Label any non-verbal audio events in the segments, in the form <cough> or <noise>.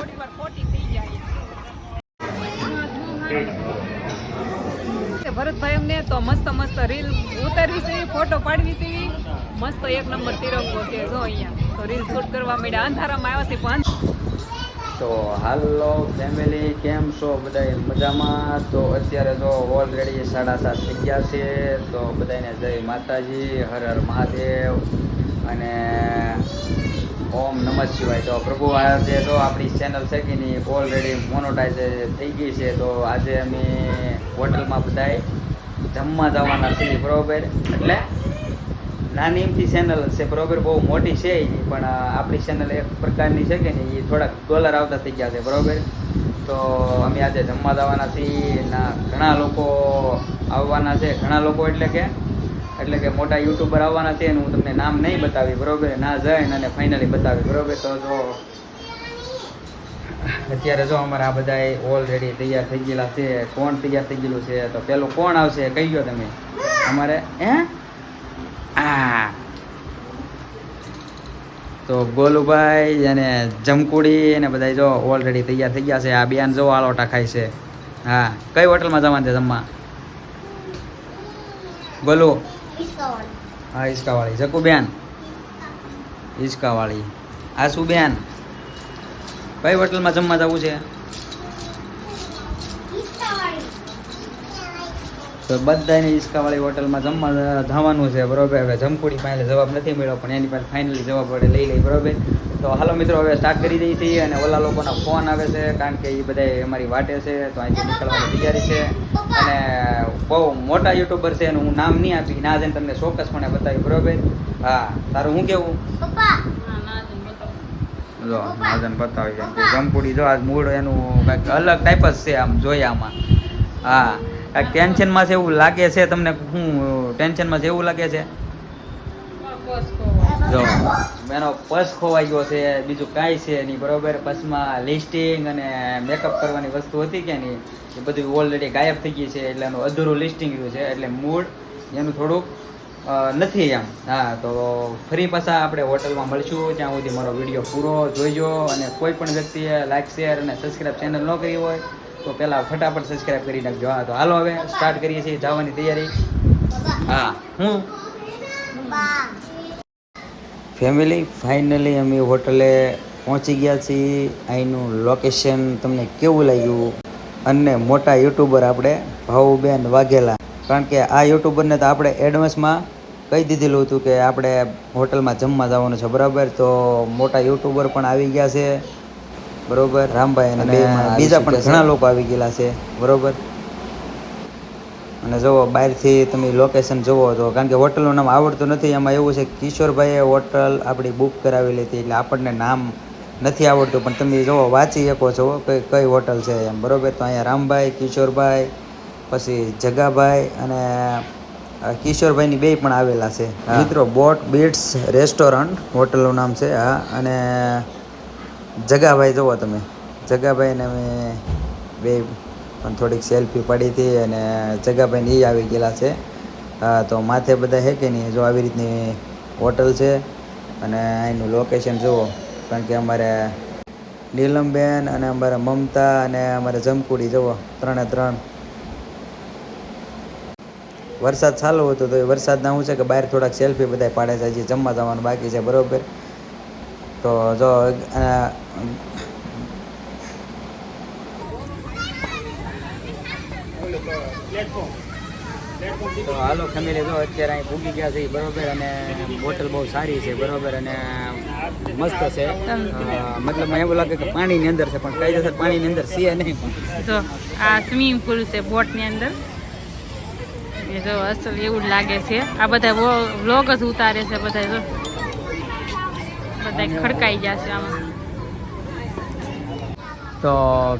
થોડી વાર ખોટી થઈ જાય. ભરતભાઈ અમને તો મસ્ત મસ્ત રીલ ઉતારવી છે ફોટો પાડવી છે. મસ્ત એક નંબર તિરંગો છે જો અહીંયા. તો રીલ શૂટ કરવા માંડ્યા. અંધારામાં આવ્યા છે પણ. તો હાલો ફેમિલી કેમ છો? બધા મજામાં? તો અત્યારે તો ઓલરેડી સાડા સાત થઈ ગયા છે. તો બધાને જય માતાજી હર હર મહાદેવ. અને ઓમ નમઃ શિવાય. તો પ્રભુ આજે તો આપણી ચેનલ છે કે નહીં ઓલરેડી મોનોટાઈઝ થઈ ગઈ છે. તો આજે અમે હોટલમાં બધાએ જમવા જવાના છીએ, બરોબર? એટલે નાની એમથી ચેનલ છે, બરોબર? બહુ મોટી છે પણ આપણી ચેનલ એક પ્રકારની છે કે નહીં, એ થોડાક ડોલર આવતા થઈ ગયા છે, બરોબર? તો અમે આજે જમવા જવાના છીએ. ઘણા લોકો આવવાના છે. ઘણા લોકો એટલે કે એટલે કે મોટા યુટ્યુબર આવવાના છે હું તમને નામ નહીં બતાવી, બરોબર? ના જઈને અને ફાઇનલી બતાવી, બરોબર? તો જો, અત્યારે જો અમારા આ બધા ઓલરેડી તૈયાર થઈ ગયેલા છે, કોણ તૈયાર થઈ ગયેલું છે, તો પેલું કોણ આવશે કહી ગયો તમે. અમારે, હે? આ. તો ગોલુભાઈ અને જમકુડી અને બધા જો ઓલરેડી તૈયાર થઈ ગયા છે. આ બેન જો આલોટા ખાય છે. હા, કઈ હોટલમાં જવાનું છે જમવા? ગોલુ. હા હિસકાવાળી જકુ બેન. હિસકાવાળી આ શું બેન? કઈ હોટલમાં જમવા જવું છે? તો બધાને હિસકાવાળી હોટલમાં જમવા જવાનું છે, બરોબર? હવે જમકુડી પાસે જવાબ નથી મળ્યો, પણ એની પાસે ફાઇનલી જવાબ આપણે લઈ લઈ, બરોબર? તો હાલો મિત્રો, હવે સ્ટાર્ટ કરી દઈએ છીએ અને ઓલા લોકોના ફોન આવે છે, કારણ કે એ બધા અમારી વાટે છે, તો અહીંથી નીકળવાની તૈયારી છે. અને બહુ મોટા યુટ્યુબર છે, એનું હું નામ નહીં આપી, ના જઈને તમને ચોક્કસપણે બતાવી બરોબર? હા, તારું શું કેવું? જો નાજન બતાવી જમકુડી જો, આજ મૂળ એનું કંઈક અલગ ટાઈપ જ છે આમ, જોઈએ આમાં. હા. કાંઈક ટેન્શનમાં છે એવું લાગે છે તમને શું ટેન્શનમાં છે એવું લાગે છે? જો, એનો પર્સ ખોવાઈ ગયો છે, બીજું કાંઈ છે નહીં, બરોબર? પર્સમાં લિસ્ટિંગ અને મેકઅપ કરવાની વસ્તુ હતી કે નહીં, એ બધું ઓલરેડી ગાયબ થઈ ગઈ છે, એટલે એનું અધૂરું લિસ્ટિંગ રહ્યું છે, એટલે મૂડ એનું થોડુંક નથી એમ. હા, તો ફરી પાછા આપણે હોટલમાં મળશું, ત્યાં સુધી મારો વીડિયો પૂરો જોઈજો અને કોઈ પણ વ્યક્તિએ લાઈક શેર અને સબસ્ક્રાઈબ ચેનલ ન કરી હોય તો પહેલાં ફટાફટ સબસ્ક્રાઈબ કરી નાખજો. હા, તો હાલો હવે સ્ટાર્ટ કરીએ છીએ જવાની તૈયારી. હા, હું? ફેમિલી ફાઇનલી અમે હોટલે પહોંચી ગયા છીએ. અહીંનું લોકેશન તમને કેવું લાગ્યું? અને મોટા યુટ્યુબર આપણે ભાવુબેન વાઘેલા. કારણ કે આ યુટ્યુબરને તો આપણે એડવાન્સમાં કહી દીધેલું હતું કે આપણે હોટલમાં જમવા જવાનું છે, બરાબર? તો મોટા યુટ્યુબર પણ આવી ગયા છે. બરોબર? રામભાઈ અને બીજા પણ ઘણા લોકો આવી ગયેલા છે. બરોબર? અને જુઓ બહારથી તમે લોકેશન જુઓ તો કારણ કે હોટલનું નામ આવડતું નથી. એમાં એવું છે કિશોરભાઈએ હોટલ આપણી બુક કરાવેલી હતી એટલે આપણને નામ નથી આવડતું. પણ તમે જુઓ વાંચી શકો છો કઈ કઈ હોટલ છે એમ. બરોબર? તો અહીંયા રામભાઈ કિશોરભાઈ પછી જગાભાઈ અને કિશોરભાઈની બે પણ આવેલા છે. મિત્રો બોટ બીટ્સ રેસ્ટોરન્ટ હોટલનું નામ છે હા. અને જગાભાઈ જુઓ તમે. જગાભાઈને અમે બે પણ થોડીક સેલ્ફી પડી હતી અને જગાભાઈને એ આવી ગયેલા છે. તો માથે બધા હે કે નહીં? જો આવી રીતની હોટલ છે અને અહીંનું લોકેશન જુઓ કારણ કે અમારે નીલમબેન અને અમારે મમતા અને અમારે જમકુડી જુઓ ત્રણે ત્રણ. વરસાદ ચાલુ હતો તો એ વરસાદના શું છે કે બહાર થોડાક સેલ્ફી બધા પાડે છે, હજી જમવા જવાનું બાકી છે, બરોબર? તો જો તો હાલો ફેમિલી જો અત્યારે અહીં ભૂગી ગયા છે બરોબર અને બોટલ બહુ સારી છે બરોબર અને મસ્ત છે. મતલબ એવું લાગે કે પાણીની અંદર છે પણ કઈ જશે પાણીની અંદર છે નહીં જો આ સ્વિમિંગ પુલ છે બોટની અંદર. એ જો અસલ એવું જ લાગે છે. આ બધા વ્લોગ જ ઉતારે છે બધા જો. બધા ખડકાઈ ગયા આમાં. તો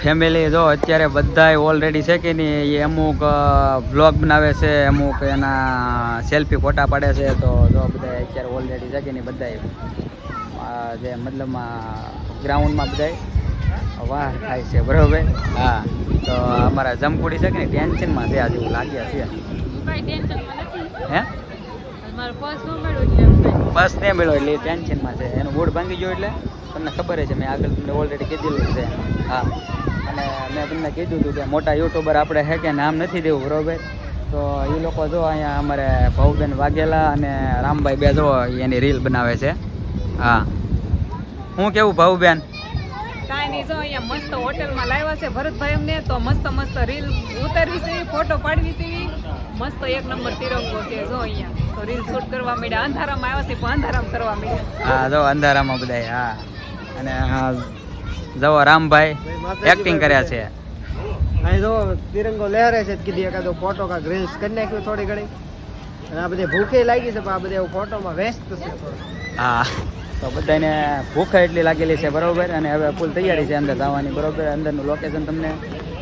ફેમિલી જો અત્યારે બધા ઓલરેડી છે કે નહીં એ અમુક બ્લોગ બનાવે છે અમુક એના સેલ્ફી ફોટા પાડે છે તો જો બધા અત્યારે ઓલરેડી છે કે નહીં બધા જે મતલબમાં ગ્રાઉન્ડમાં બધા વાહ થાય છે બરોબર? હા તો અમારા જમકુડી છે કે નહીં ટેન્શનમાં છે આજે લાગ્યા લાગે છે હે? મારો પર્સ ન મળ્યો એટલે. બસ ત્યાં મળ્યો એટલે ટેન્શનમાં છે. એનો બોર્ડ ભાંગી ગયો એટલે તમને ખબર છે, મેં આગળ તમને ઓલરેડી કીધેલું છે. હા. અને મેં તમને કીધું હતું કે મોટા યુટ્યુબર આપણે હે કે નામ નથી દેવું, બરોબર? તો એ લોકો જો અહીંયા અમારે ભાઉબેન વાઘેલા અને રામભાઈ બે જો એની રીલ બનાવે છે. હા. હું કેવું ભાઉબેન? કાંઈ નહીં જો અહીંયા મસ્ત હોટેલમાં લાવ્યા છે ભરતભાઈ અમને તો મસ્ત મસ્ત રીલ ઉતારવી છે ફોટો પાડવી છે. મસ્ત એક નંબર તિરંગો છે જો અહીંયા. તો રીલ શૂટ કરવા માંડ્યા અંધારામાં આવ્યા છે પણ અંધારામાં કરવા માંડ્યા. હા જો અંધારામાં બધાય હા. અને હા જવો રામભાઈ એક્ટિંગ કર્યા છે. અહીં જો તિરંગો લહેરે છે કીધી એકાદો ફોટો કાંક રીલ્સ કરી નાખ્યું થોડી ઘણી. અને આ બધી ભૂખે લાગી છે પણ આ બધા ફોટોમાં વ્યસ્ત છે હા. તો બધાને ભૂખ એટલી લાગેલી છે બરોબર અને હવે ફૂલ તૈયારી છે અંદર જવાની. બરોબર અંદરનું લોકેશન તમને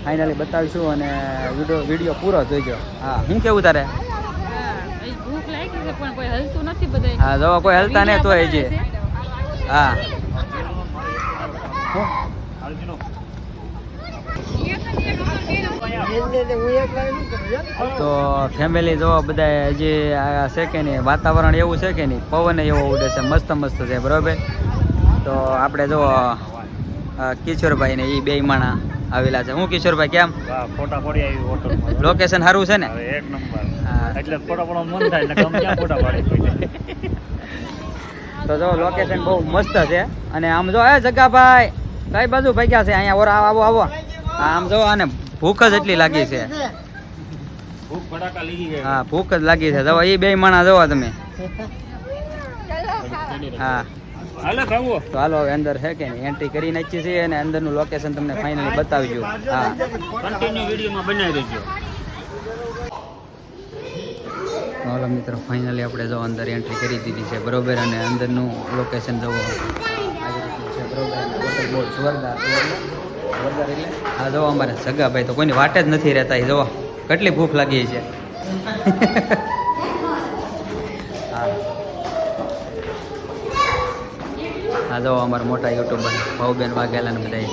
ફાઇનલી બતાવીશું અને વીડિયો વીડિયો પૂરો જોઈજો. હા હું કેવું તારે? હા એ ભૂખ લાગી છે પણ કોઈ હલતું નથી બધા હા જો કોઈ હલતા ને તોય જે. હા હું? એમને તે ફેમિલી જો બધા હજી છે કે નહીં વાતાવરણ એવું છે કે નહીં? પવન એવો ઉડે છે મસ્ત મસ્ત છે બરોબર? તો આપણે જો કિશોરભાઈ ને એ બે માણા આવેલા છે. હું કિશોરભાઈ કેમ? ફોટા પડી આવી હોટલ લોકેશન સારું છે ને? એક નંબર. એટલે ફોટા પડવા મન થાય એટલે ગમે ત્યાં ફોટા પાડી તો જો લોકેશન બહુ મસ્ત છે. અને આમ જો એ જગ્ગાભાઈ કઈ બાજુ ભાગ્યા છે? અહીંયા ઓર આવો આવો. આમ જો આને ભૂખ જ એટલી લાગી છે. હા ભૂખ જ લાગી છે. જો એ બે માણા જવા તમે. હા. હાલે તો હાલો હવે અંદર છે કે એન્ટ્રી કરી નાખી છે અને અંદરનું લોકેશન તમને ફાઇનલી બતાવજો. હા. કન્ટિન્યુ વિડીયોમાં બનાવી દેજો. હાલો મિત્રો ફાઇનલી આપણે જો અંદર એન્ટ્રી કરી દીધી છે. બરોબર અને અંદરનું લોકેશન જવું. છે. બરોબર બહુ જોરદાર. જોરદાર એટલે? આ જો અમારે સગાભાઈ તો કોઈની વાટ જ નથી રહેતા એ જોવો કેટલી ભૂખ લાગી છે. <laughs> હા. આ જો અમારા મોટા યુટ્યુબર ભાવબેન વાઘેલા ને બધા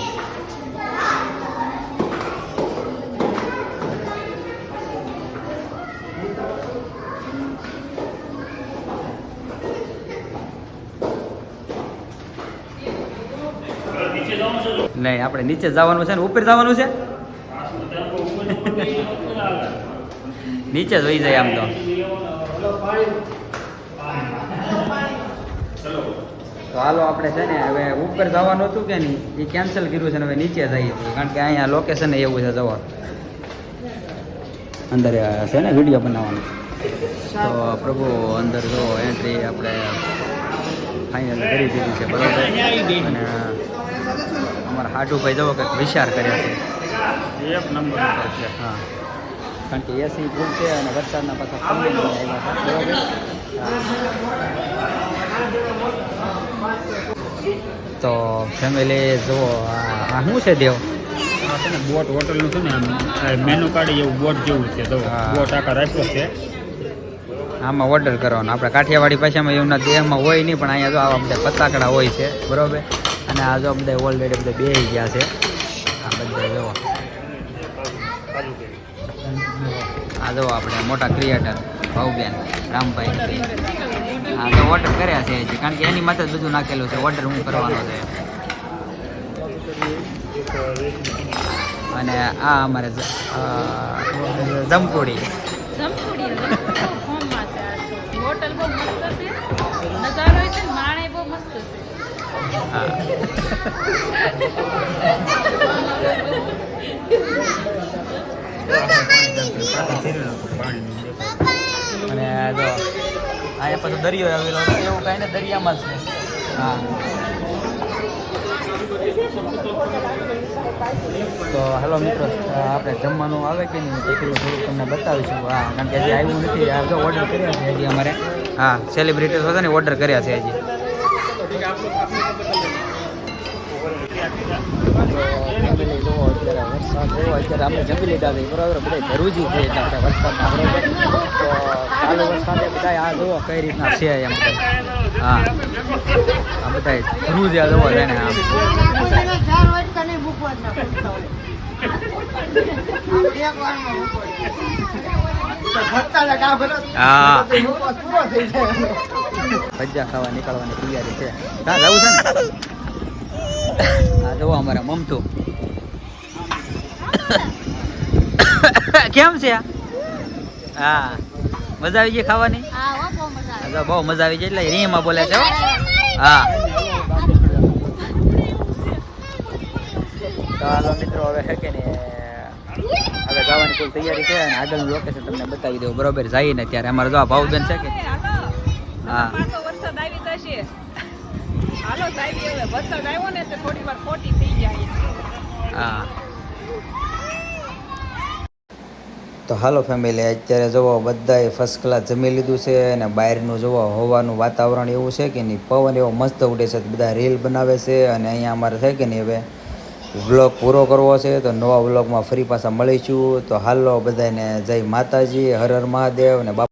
નહીં આપણે નીચે જવાનું છે ને ઉપર જવાનું છે? નીચે જોઈ જાય આમ તો. તો હાલો આપણે છે ને હવે ઉપર જવાનું હતું કે નહીં એ કેન્સલ કર્યું છે ને હવે નીચે જઈએ છીએ કારણ કે અહીંયા લોકેશન એવું છે જવા. અંદર છે ને વીડિયો બનાવવાનો. તો પ્રભુ અંદર જો એન્ટ્રી આપણે ફાઇનલ કરી દીધી છે બરાબર? અને અમારા હાડુભાઈ જવો કંઈક વિચાર કર્યો છે. એક નંબર છે. હા. કારણ કે એસી ફૂલ છે અને વરસાદના પાછા પંદર આવ્યા હતા બરાબર? તો ફેમિલી જુઓ આ શું છે દેવ? છે ને બોટ હોટલનું છે ને મેનુ કાર્ડ એવું બોટ જેવું છે. તો બોટ આખા રાખ્યો છે. આમાં ઓર્ડર કરવાનો. આપણે કાઠિયાવાડી ભાષામાં એવું ના દેહમાં હોય નહીં પણ અહીંયા જો આવા બધા પતાકડા હોય છે. બરોબર? અને આ જો બધા ઓલરેડી બધા બે ગયા છે. આ બધા જો. આ જો આપણે મોટા ક્રિએટર ભાવબેન રામભાઈ. આ તો ઓર્ડર કર્યા છે હજી. કારણ કે એની માથે જ બધું નાખેલું છે. ઓર્ડર હું કરવાનો છે. અને આ અમારે જમપુડી અને જો અહીંયા પછી દરિયો આવેલો એવું કાંઈ ને દરિયામાં જ છે. હા. તો હેલો મિત્રો આપણે જમવાનું આવે કે નહીં પછી થોડુંક તમને બતાવીશું. હા, કારણ કે હજી આવ્યું નથી. આ જો ઓર્ડર કર્યા છે હજી અમારે. હા સેલિબ્રિટીઝ હતા ને ઓર્ડર કર્યા છે હજી. ફેમિલી જુઓ અત્યારે વરસાદ જુઓ અત્યારે આપણે જમી લીધા છે બરાબર બધા ભરૂચી છે એટલે આપણે વરસાદમાં બરાબર તો ચાલુ વરસાદે બધા આ જુઓ કઈ રીતના છે એમ બધા હા. આ બધા ભરૂચ આ જુઓ છે ને આમ હા. ભજીયા ખાવા છે. હા મમતું. કેમ છે હા. મજા આવી ગઈ ખાવાની? હા, બહુ મજા આવી ગઈ એટલે રીમાં બોલે છે હા. હાલો મિત્રો હવે હે કે ને હવે જવાની ફૂલ તૈયારી છે અને આગળનું લોકેશન તમને બતાવી દઉં બરોબર જઈએ ને ત્યારે અમારે જો આ ભાવબેન છે કે? હા. વરસાદ આવી જશે. હાલો સાહેબ હવે વરસાદ આવ્યો ને તો થોડી વાર ખોટી થઈ જાય. હા. તો હાલો ફેમિલી અત્યારે જોવો બધાએ ફર્સ્ટ ક્લાસ જમી લીધું છે અને બહારનું જોવો હવાનું વાતાવરણ એવું છે કે નહીં? પવન એવો મસ્ત ઉડે છે બધા રીલ બનાવે છે અને અહીંયા અમારે થાય કે નહીં હવે? વ્લોગ પૂરો કરવો છે તો નવા વ્લોગમાં ફરી પાછા મળીશું. તો હાલો બધાને જય માતાજી, હર હર મહાદેવ અને બાપ